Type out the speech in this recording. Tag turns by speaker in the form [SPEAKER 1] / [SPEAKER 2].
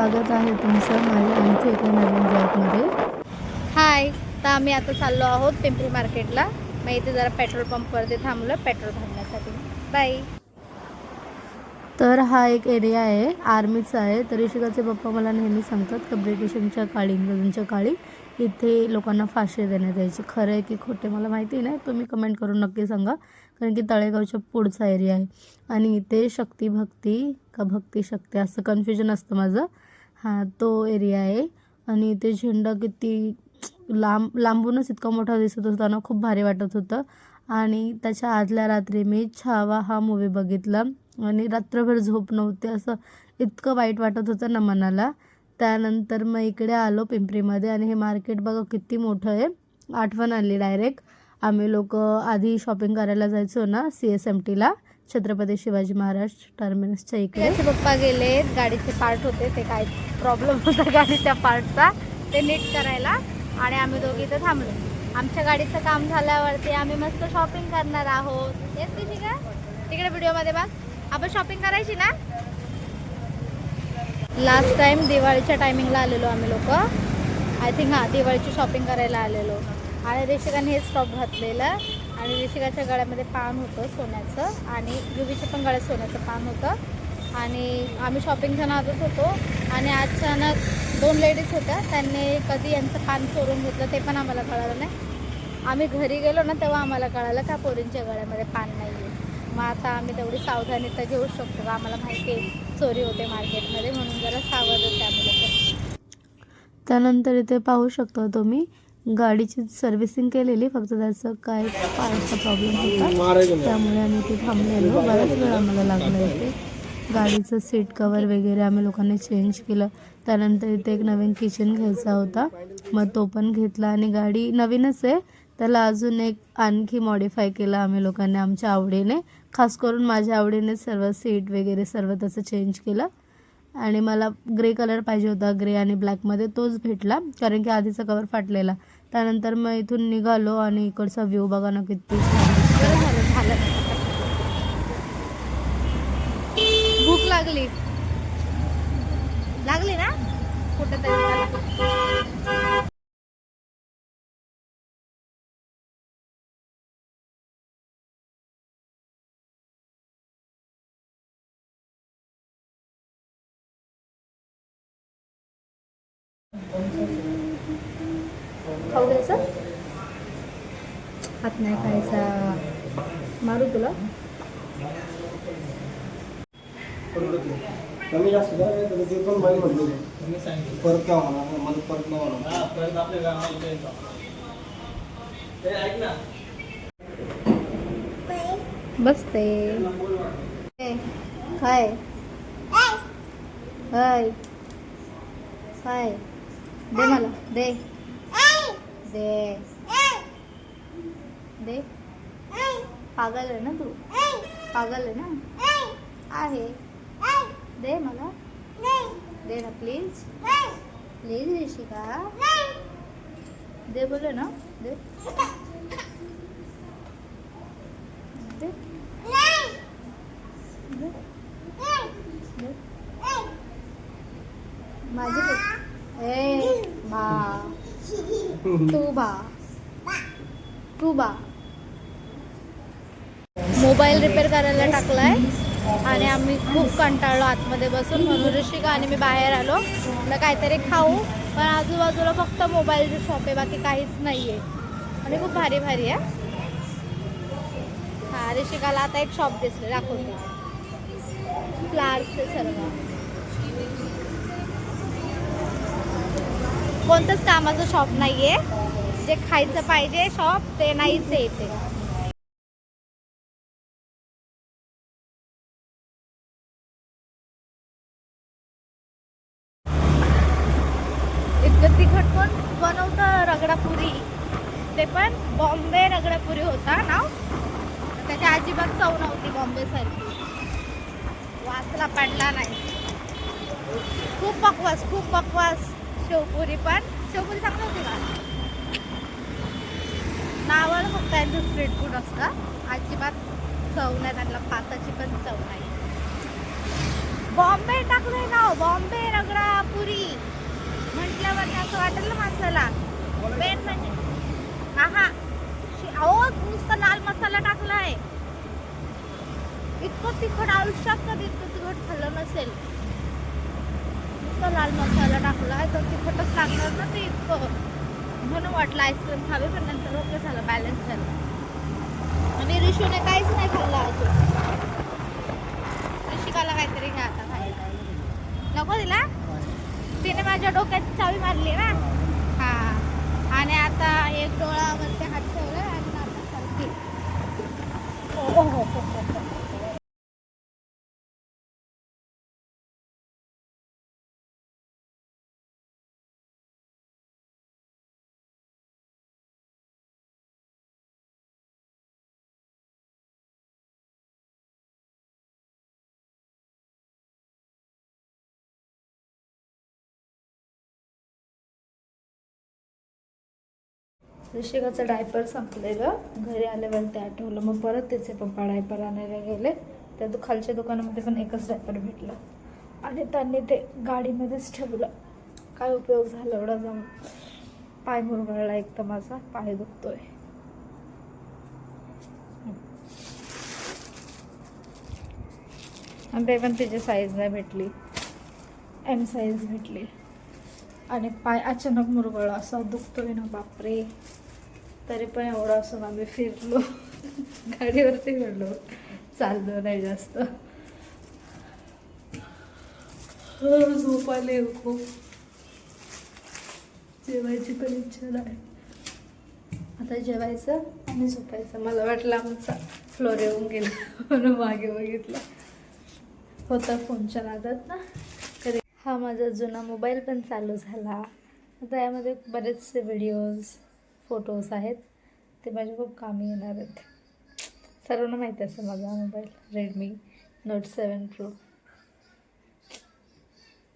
[SPEAKER 1] स्वागत आहे तुमचं माझ्या आणखी एका नवीन ब्लॉगमध्ये
[SPEAKER 2] हाय तर आम्ही आता चाललो आहोत पिंपरी मार्केटला. मग इथे जरा पेट्रोल पंपवरती थांबलो पेट्रोल भरण्यासाठी. बाय
[SPEAKER 1] तर हा एक एरिया आहे आर्मीचा आहे. तर ऋषिकाचे पप्पा मला नेहमी सांगतात का ब्रिटिशांच्या काळी इंग्रजांच्या काळी इथे लोकांना फाशी देण्यात यायची. खरं आहे की खोटे मला माहिती नाही. तुम्ही कमेंट करून नक्की सांगा कारण की तळेगावच्या पुढचा एरिया आहे. आणि इथे शक्ती भक्ती का भक्ती शक्ती? असं कन्फ्युजन असतं माझं. हा तो एरिया आहे. आणि ते झेंडा किती लांब लांबूनच इतका मोठा दिसत होता ना खूप भारी वाटत होतं. आणि त्याच्या आदल्या रात्री मी छावा हा मूवी बघितला. आणि रात्रभर झोप नव्हते असं इतकं वाईट वाटत होतं ना मनाला. त्यानंतर मग इकडे आलो पिंपरीमध्ये आणि हे मार्केट बघा किती मोठं आहे. आठवण आली डायरेक्ट आम्ही लोक आधी शॉपिंग करायला जायचो ना सी एस एम टीला छत्रपती शिवाजी महाराज टर्मिनसच्या इकडे.
[SPEAKER 2] त्याचे पप्पा गेले गाडीचे पार्ट होते ते काय प्रॉब्लेम होता गाडीच्या पार्टचा ते नीट करायला आणि आम्ही दोघी इथं थांबलो. आमच्या गाडीचं काम झाल्यावरती आम्ही मस्त शॉपिंग करणार आहोत. येस की का? तिकडे व्हिडिओमध्ये बघ. आपण शॉपिंग करायची ना? लास्ट टाइम दिवाळीच्या टायमिंगला आलेलो आम्ही लोक. आय थिंक हां दिवाळीची शॉपिंग करायला आलेलो. आणि ऋषिकाने हे स्टॉप घातलेलं. आणि ऋषिकाच्या गळ्यामध्ये पान होतं सोन्याचं आणि युवीच्या पण गळ्यात सोन्याचं पान होतं. आणि आम्ही शॉपिंगच्या नादत होतो आणि अचानक दोन लेडीज होत्या त्यांनी कधी यांचं पान चोरून घेतलं ते पण आम्हाला कळालं नाही. आम्ही घरी गेलो ना तेव्हा आम्हाला कळालं का पोरींच्या गळ्यामध्ये पान नाही आहे मग आता आम्ही तेवढी सावधानी तर घेऊ शकतो. का आम्हाला माहिती आहे चोरी होते मार्केटमध्ये म्हणून जरा सावध होते आम्ही लोक
[SPEAKER 1] त्यानंतर इथे पाहू शकतो तुम्ही गाडीची सर्व्हिसिंग केलेली फक्त त्याचं काय पार्टचा प्रॉब्लेम होता. त्यामुळे आम्ही इथे थांबलेलो बराच वेळ आम्हाला लागला इथे. गाडीचं सीट कवर वगैरे आम्ही लोकांनी चेंज केलं. त्यानंतर इथे एक नवीन किचन घ्यायचा होता. मग तो पण घेतला आणि गाडी नवीनच आहे. त्याला अजून एक आणखी मॉडीफाय केलं आम्ही लोकांनी आमच्या आवडीने. खास करून माझ्या आवडीने सर्व सीट वगैरे सर्व त्याचं चेंज केलं. आणि मला ग्रे कलर पाहिजे होता. ग्रे आणि ब्लॅकमध्ये तोच भेटला. कारण की आधीचा कवर फाटलेला. त्यानंतर मग इथून निघालो आणि इकडचा व्ह्यू बघा ना किती
[SPEAKER 2] झालं भूक लागली. लागली ना? कुठं तरी खाऊ घ्यायचं हात नाही खायचा. मारू तुला.
[SPEAKER 3] कमी जास्त करा नाही तर ते पण माहीत म्हटलं परत काय होणार मला परत नाही होणार
[SPEAKER 2] बसते काय हाय काय दे मला दे. दे दे पागल आहे ना तू पागल आहे ना आहे दे मला दे ना प्लीज प्लीज ऋषिका दे बोले ना दे दे दे दे माझे पप- ए बा टूबा बा बा मोबाईल रिपेअर करायला टाकलाय आणि आम्ही खूप कंटाळलो आतमध्ये बसून. म्हणून ऋषिका आणि मी बाहेर आलो. म्हटलं काहीतरी खाऊ. पण आजूबाजूला फक्त मोबाईलची शॉप आहे बाकी काहीच नाही आहे आणि खूप भारी भारी आहे. हा ऋषिकाला आता एक शॉप दिसले दाखवते. फ्लावर्सचे सर्व. कोणतंच कामाचं शॉप नाहीये. जे खायचं पाहिजे शॉप ते नाहीच आहे इथे. इतकं तिखट पण बनवतं रगडापुरी. ते पण बॉम्बे रगडापुरी होता ना? त्याच्या अजिबात चव नव्हती बॉम्बे सारखी. वाचला पडला नाही. खूप बकवास खूप बकवास. शेवपुरी पण. शेवपुरी चांगली होती का? नावाला फक्त यांचं स्ट्रीट फूड असतं. अजिबात चव नाही त्यांना पाताची पण चव नाही. बॉम्बे टाकलंय ना बॉम्बे रगडा पुरी म्हटल्यावर असं वाटेल ना माणसाला. मेन म्हणजे हा शी- अहो नुसतं लाल मसाला टाकलाय. इतकं तिखट आयुष्यात कधी इतकं तिखट खाल्लं नसेल. नुसतं लाल मसाला टाकलाय तर तिखटच लागणार ना ते इतकं. म्हणून वाटलं आईस्क्रीम खावे पण नंतर ओके झालं बॅलन्स झालं. आणि ऋषूने काहीच नाही खाल्लं अजून. ऋषिकाला काहीतरी घ्या आता खायला. नको दिला? तिने माझ्या डोक्यात चावी मारली ना. हा. आणि आता एक डोळावरती हात ठेवला आणि आता सारखी हो हो हो ऋषिकाचं डायपर संपलेलं. घरी आल्यावर ते आठवलं. मग परत त्याचे पप्पा डायपर आणायला गेले. त्या दु खालच्या दुकानामध्ये पण एकच डायपर भेटलं. आणि त्यांनी ते गाडीमध्येच ठेवलं. काय उपयोग झाला एवढा जाऊन? पाय मुरगळला एक तर माझा. पाय दुखतोय. आणि ते पण तिची साईज नाही भेटली. एम साईज भेटली. आणि पाय अचानक मुरगळला असा दुखतोय ना बापरे. तरी पण एवढं असून आम्ही फिरलो. गाडीवरती फिरलो चाललो नाही जास्त. हो, झोप आली खूप जेवायची पण इच्छा नाही. आता जेवायचं आणि झोपायचं. मला वाटलं आमचा फ्लोर येऊन गेला म्हणून मागे बघितलं. होता फोनच्या नादात ना? हा माझा जुना मोबाईल पण चालू झाला. आता यामध्ये बरेचसे व्हिडिओज फोटोज आहेत. ते माझे खूप कामी येणार आहेत. सर्वांना माहिती असेल माझा mobile Redmi Note seven pro